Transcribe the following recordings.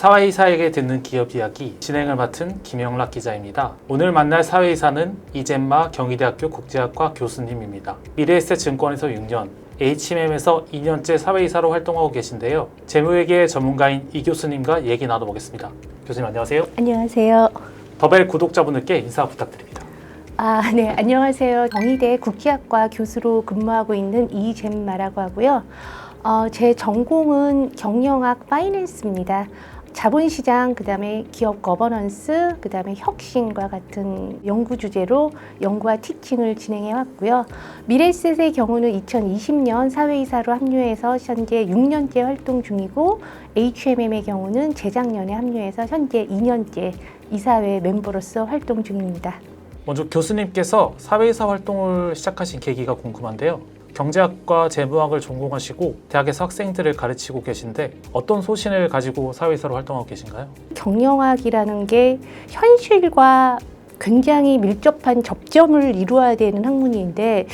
사회이사에게 듣는 기업 이야기 진행을 맡은 김영락 기자입니다. 오늘 만날 사회이사는 이젠마 경희대학교 국제학과 교수님입니다. 미래에셋 증권에서 6년, HMM에서 2년째 사회이사로 활동하고 계신데요. 재무회계 전문가인 이 교수님과 얘기 나눠보겠습니다. 교수님 안녕하세요. 안녕하세요. 더벨 구독자분들께 인사 부탁드립니다. 아, 네, 안녕하세요. 경희대 국기학과 교수로 근무하고 있는 이잼마라고 하고요. 어, 제 전공은 경영학 파이낸스입니다. 자본시장, 그 다음에 기업 거버넌스, 그 다음에 혁신과 같은 연구 주제로 연구와 티칭을 진행해 왔고요. 미래셋의 경우는 2020년 사회이사로 합류해서 현재 6년째 활동 중이고, HMM의 경우는 재작년에 합류해서 현재 2년째 이사회 멤버로서 활동 중입니다. 먼저 교수님께서 사회이사 활동을 시작하신 계기가 궁금한데요. 경제학과 재무학을 전공하시고 대학에서 학생들을 가르치고 계신데 어떤 소신을 가지고 사회이사로 활동하고 계신가요? 경영학이라는 게 현실과 굉장히 밀접한 접점을 이루어야 되는 학문인데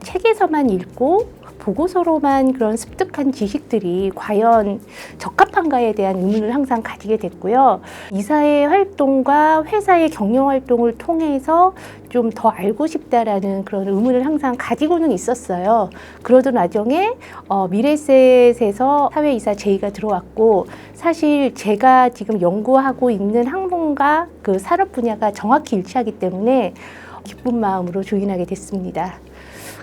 책에서만 읽고 보고서로만 그런 습득한 지식들이 과연 적합한가에 대한 의문을 항상 가지게 됐고요. 이사의 활동과 회사의 경영 활동을 통해서 좀 더 알고 싶다라는 그런 의문을 항상 가지고는 있었어요. 그러던 와중에 어, 미래셋에서 사회이사 제의가 들어왔고 사실 제가 지금 연구하고 있는 학문과 그 산업 분야가 정확히 일치하기 때문에 기쁜 마음으로 조인하게 됐습니다.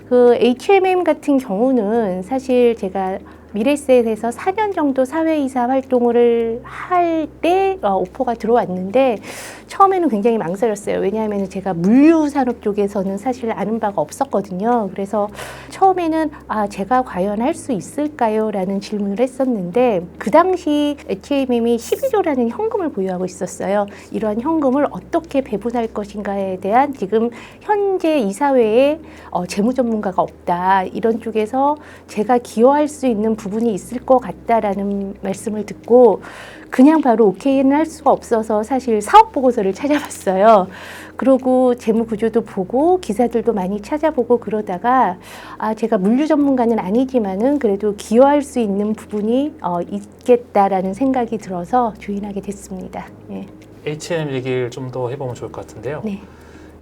그 HMM 같은 경우는 사실 제가 미래셋에서 4년 정도 사회이사 활동을 할때 어, 오퍼가 들어왔는데 처음에는 굉장히 망설였어요. 왜냐하면 제가 물류 산업 쪽에서는 사실 아는 바가 없었거든요. 그래서 처음에는 아 제가 과연 할 수 있을까요?라는 질문을 했었는데 그 당시 HMM이 12조라는 현금을 보유하고 있었어요. 이러한 현금을 어떻게 배분할 것인가에 대한 지금 현재 이사회에 어, 재무 전문가가 없다 이런 쪽에서 제가 기여할 수 있는 부분이 있을 것 같다라는 말씀을 듣고 그냥 바로 오케이는 할 수가 없어서 사실 사업 보고서를 찾아봤어요. 그러고 재무 구조도 보고 기사들도 많이 찾아보고 그러다가 아 제가 물류 전문가는 아니지만은 그래도 기여할 수 있는 부분이 어, 있겠다라는 생각이 들어서 조인하게 됐습니다. 예. H&M 얘기를 좀 더 해보면 좋을 것 같은데요. 네.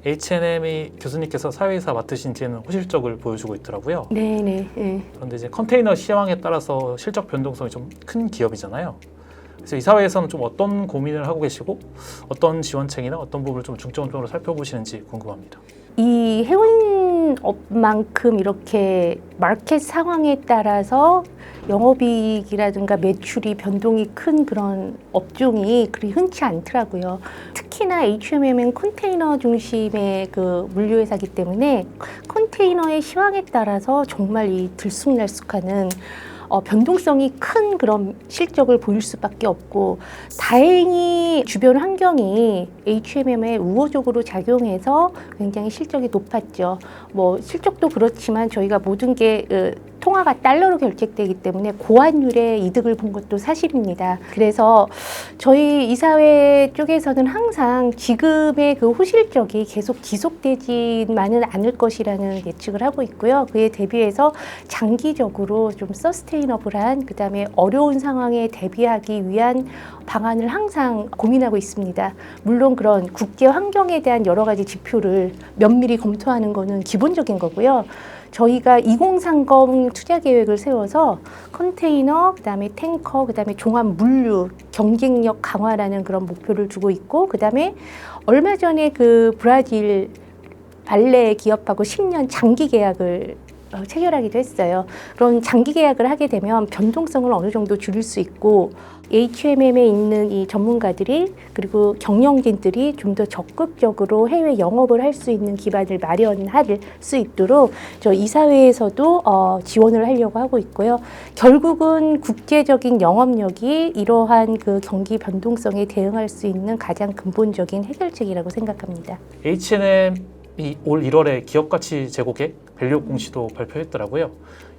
H&M이 교수님께서 사회이사 맡으신 지는 호실적을 보여주고 있더라고요. 네, 네, 예. 그런데 이제 컨테이너 시황에 따라서 실적 변동성이 좀 큰 기업이잖아요. 그래서 이 사회에서는 좀 어떤 고민을 하고 계시고 어떤 지원책이나 어떤 부분을 좀 중점적으로 살펴보시는지 궁금합니다. 이 해운 업만큼 이렇게 마켓 상황에 따라서 영업이익이라든가 매출이 변동이 큰 그런 업종이 그리 흔치 않더라고요. 특히나 H&M은 컨테이너 중심의 그 물류회사기 때문에 컨테이너의 시황에 따라서 정말 이 들쑥날쑥하는 어, 변동성이 큰 그런 실적을 보일 수밖에 없고 다행히 주변 환경이 H&M에 우호적으로 작용해서 굉장히 실적이 높았죠. 뭐 실적도 그렇지만 저희가 모든 게 으, 통화가 달러로 결제되기 때문에 고환율의 이득을 본 것도 사실입니다. 그래서 저희 이사회 쪽에서는 항상 지금의 그 호실적이 계속 지속되지만은 않을 것이라는 예측을 하고 있고요. 그에 대비해서 장기적으로 좀 서스테이너블한 그다음에 어려운 상황에 대비하기 위한 방안을 항상 고민하고 있습니다. 물론 그런 국제 환경에 대한 여러 가지 지표를 면밀히 검토하는 거는 기본적인 거고요. 저희가 2030 투자 계획을 세워서 컨테이너, 그다음에 탱커, 그다음에 종합 물류 경쟁력 강화라는 그런 목표를 두고 있고 그다음에 얼마 전에 그 브라질 발레 기업하고 10년 장기 계약을 어, 체결하기도 했어요. 그런 장기 계약을 하게 되면 변동성을 어느 정도 줄일 수 있고 H&M에 있는 이 전문가들이 그리고 경영진들이 좀 더 적극적으로 해외 영업을 할 수 있는 기반을 마련할 수 있도록 저 이사회에서도 어, 지원을 하려고 하고 있고요. 결국은 국제적인 영업력이 이러한 그 경기 변동성에 대응할 수 있는 가장 근본적인 해결책이라고 생각합니다. H&M 이 올 1월에 기업 가치 제고객 밸류 공시도 발표했더라고요.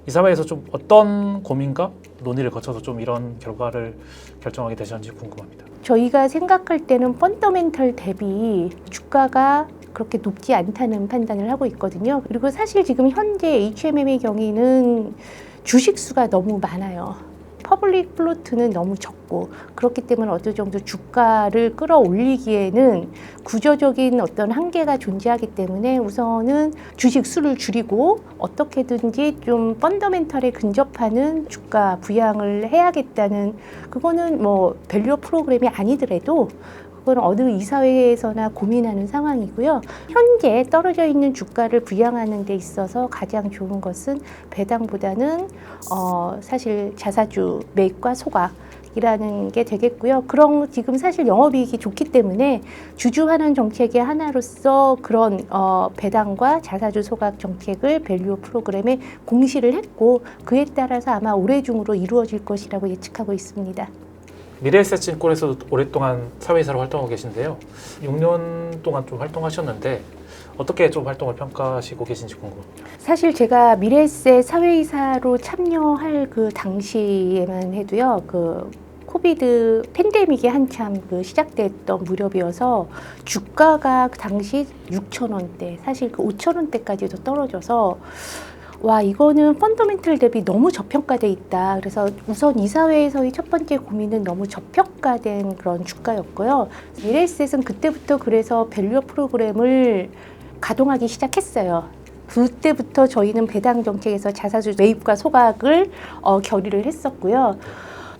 이 사회에서 좀 어떤 고민과 논의를 거쳐서 좀 이런 결과를 결정하게 되셨는지 궁금합니다. 저희가 생각할 때는 펀더멘털 대비 주가가 그렇게 높지 않다는 판단을 하고 있거든요. 그리고 사실 지금 현재 H&M의 경우에는 주식 수가 너무 많아요. 퍼블릭 플로트는 너무 적고 그렇기 때문에 어느 정도 주가를 끌어올리기에는 구조적인 어떤 한계가 존재하기 때문에 우선은 주식 수를 줄이고 어떻게든지 좀 펀더멘털에 근접하는 주가 부양을 해야겠다는 그거는 뭐 밸류 프로그램이 아니더라도 그건 어느 이사회에서나 고민하는 상황이고요. 현재 떨어져 있는 주가를 부양하는 데 있어서 가장 좋은 것은 배당보다는 어, 사실 자사주 매입과 소각. 이라는 게 되겠고요. 그런 지금 사실 영업이익이 좋기 때문에 주주환원 정책의 하나로서 그런 어, 배당과 자사주 소각 정책을 밸류 프로그램에 공시를 했고 그에 따라서 아마 올해 중으로 이루어질 것이라고 예측하고 있습니다. 미래에셋증권에서도 오랫동안 사회이사로 활동하고 계신데요. 6년 동안 좀 활동하셨는데 어떻게 좀 활동을 평가하시고 계신지 궁금합니다. 사실 제가 미래세 사회이사로 참여할 그 당시에만 해도요, 그 코비드 팬데믹이 한참 그 시작됐던 무렵이어서 주가가 그 당시 6천 원대, 사실 그 5천 원대까지도 떨어져서 와 이거는 펀더멘털 대비 너무 저평가돼 있다. 그래서 우선 이사회에서의 첫 번째 고민은 너무 저평가된 그런 주가였고요. 미래에셋은 그때부터 그래서 밸류 프로그램을 가동하기 시작했어요. 그때부터 저희는 배당 정책에서 자사주 매입과 소각을 어, 결의를 했었고요.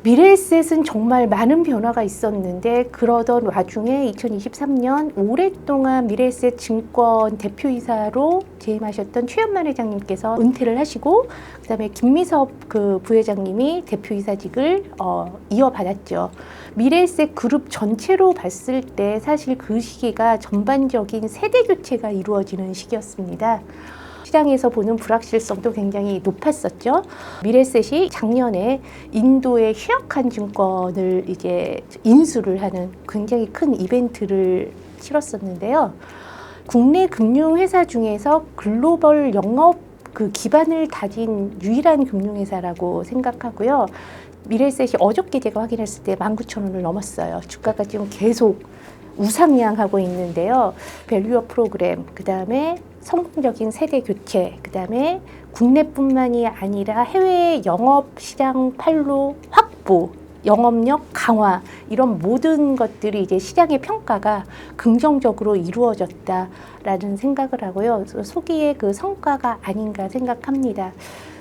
미래에셋은 정말 많은 변화가 있었는데 그러던 와중에 2023년 오랫동안 미래에셋 증권 대표이사로 재임하셨던 최연만 회장님께서 은퇴를 하시고 그다음에 김미섭 그 부회장님이 대표이사직을 어, 이어받았죠. 미래에셋 그룹 전체로 봤을 때 사실 그 시기가 전반적인 세대 교체가 이루어지는 시기였습니다. 시장에서 보는 불확실성도 굉장히 높았었죠. 미래셋이 작년에 인도의 휴약한 증권을 이제 인수를 하는 굉장히 큰 이벤트를 치렀었는데요. 국내 금융회사 중에서 글로벌 영업 그 기반을 다진 유일한 금융회사라고 생각하고요. 미래셋이 어저께 제가 확인했을 때 19,000원을 넘었어요. 주가가 지금 계속 우상향하고 있는데요. 밸류어 프로그램, 그 다음에 성공적인 세대 교체, 그 다음에 국내뿐만이 아니라 해외 영업 시장 판로 확보, 영업력 강화 이런 모든 것들이 이제 시장의 평가가 긍정적으로 이루어졌다라는 생각을 하고요. 소기의 그 성과가 아닌가 생각합니다.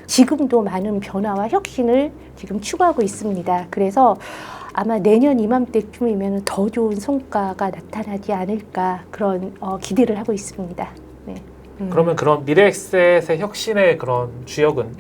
지금도 많은 변화와 혁신을 지금 추구하고 있습니다. 그래서 아마 내년 이맘때쯤이면 더 좋은 성과가 나타나지 않을까 그런 어, 기대를 하고 있습니다. 네. 음. 그러면 그런 미래에셋의 혁신의 그런 주역은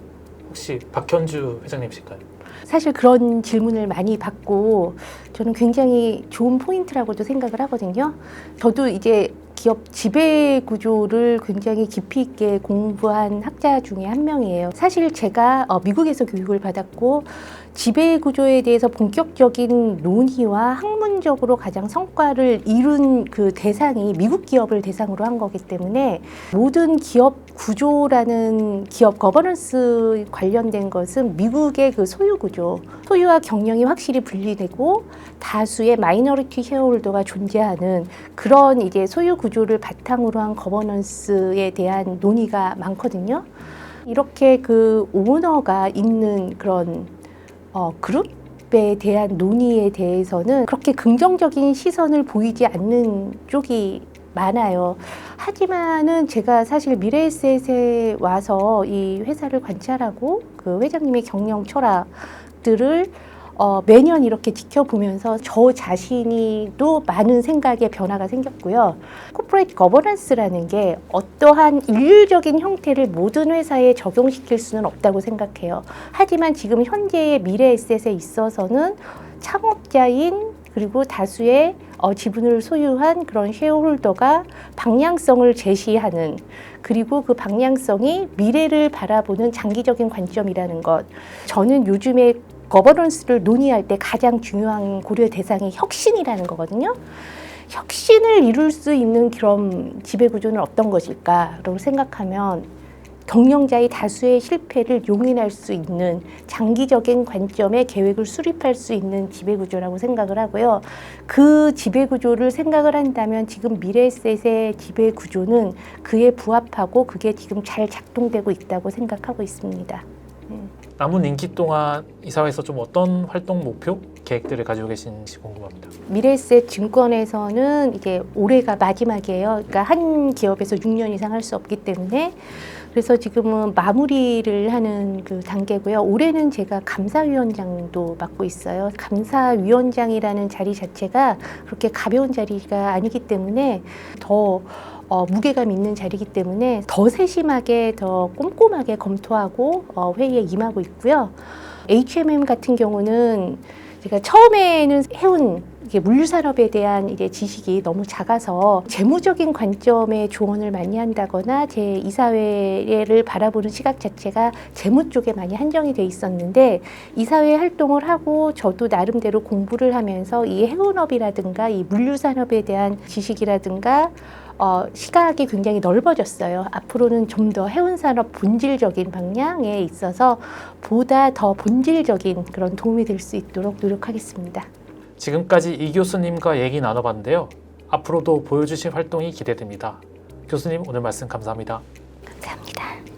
혹시 박현주 회장님이실까요? 사실 그런 질문을 많이 받고 저는 굉장히 좋은 포인트라고도 생각을 하거든요. 저도 이제 기업 지배 구조를 굉장히 깊이 있게 공부한 학자 중에 한 명이에요. 사실 제가 어, 미국에서 교육을 받았고 지배 구조에 대해서 본격적인 논의와 학문적으로 가장 성과를 이룬 그 대상이 미국 기업을 대상으로 한 거기 때문에 모든 기업 구조라는 기업 거버넌스 관련된 것은 미국의 그 소유 구조, 소유와 경영이 확실히 분리되고 다수의 마이너리티 쉐어홀더가 존재하는 그런 이제 소유 구조를 바탕으로 한 거버넌스에 대한 논의가 많거든요. 이렇게 그 오너가 있는 그런 어, 그룹에 대한 논의에 대해서는 그렇게 긍정적인 시선을 보이지 않는 쪽이 많아요. 하지만은 제가 사실 미래에셋에 와서 이 회사를 관찰하고 그 회장님의 경영 철학들을 어, 매년 이렇게 지켜보면서 저 자신이도 많은 생각의 변화가 생겼고요. 코퍼레이트 거버넌스라는 게 어떠한 일률적인 형태를 모든 회사에 적용시킬 수는 없다고 생각해요. 하지만 지금 현재의 미래 에셋에 있어서는 창업자인 그리고 다수의 어, 지분을 소유한 그런 쉐어홀더가 방향성을 제시하는 그리고 그 방향성이 미래를 바라보는 장기적인 관점이라는 것. 저는 요즘에 거버넌스를 논의할 때 가장 중요한 고려 대상이 혁신이라는 거거든요. 혁신을 이룰 수 있는 그런 지배 구조는 어떤 것일까라고 생각하면 경영자의 다수의 실패를 용인할 수 있는 장기적인 관점의 계획을 수립할 수 있는 지배 구조라고 생각을 하고요. 그 지배 구조를 생각을 한다면 지금 미래셋의 지배 구조는 그에 부합하고 그게 지금 잘 작동되고 있다고 생각하고 있습니다. 음. 남은 임기 동안 이사회에서 좀 어떤 활동 목표, 계획들을 가지고 계신지 궁금합니다. 미래에셋 증권에서는 이제 올해가 마지막이에요. 그러니까 한 기업에서 6년 이상 할 수 없기 때문에 그래서 지금은 마무리를 하는 그 단계고요. 올해는 제가 감사위원장도 맡고 있어요. 감사위원장이라는 자리 자체가 그렇게 가벼운 자리가 아니기 때문에 더 어, 무게감 있는 자리이기 때문에 더 세심하게 더 꼼꼼하게 검토하고 어, 회의에 임하고 있고요. HMM 같은 경우는 제가 처음에는 이게 물류 산업에 대한 이게 지식이 너무 작아서 재무적인 관점의 조언을 많이 한다거나 제 이사회를 바라보는 시각 자체가 재무 쪽에 많이 한정이 돼 있었는데 이사회 활동을 하고 저도 나름대로 공부를 하면서 이 해운업이라든가 이 물류 산업에 대한 지식이라든가 어, 시각이 굉장히 넓어졌어요. 앞으로는 좀 더 해운 산업 본질적인 방향에 있어서 보다 더 본질적인 그런 도움이 될 수 있도록 노력하겠습니다. 지금까지 이 교수님과 얘기 나눠봤는데요. 앞으로도 보여주실 활동이 기대됩니다. 교수님 오늘 말씀 감사합니다. 감사합니다.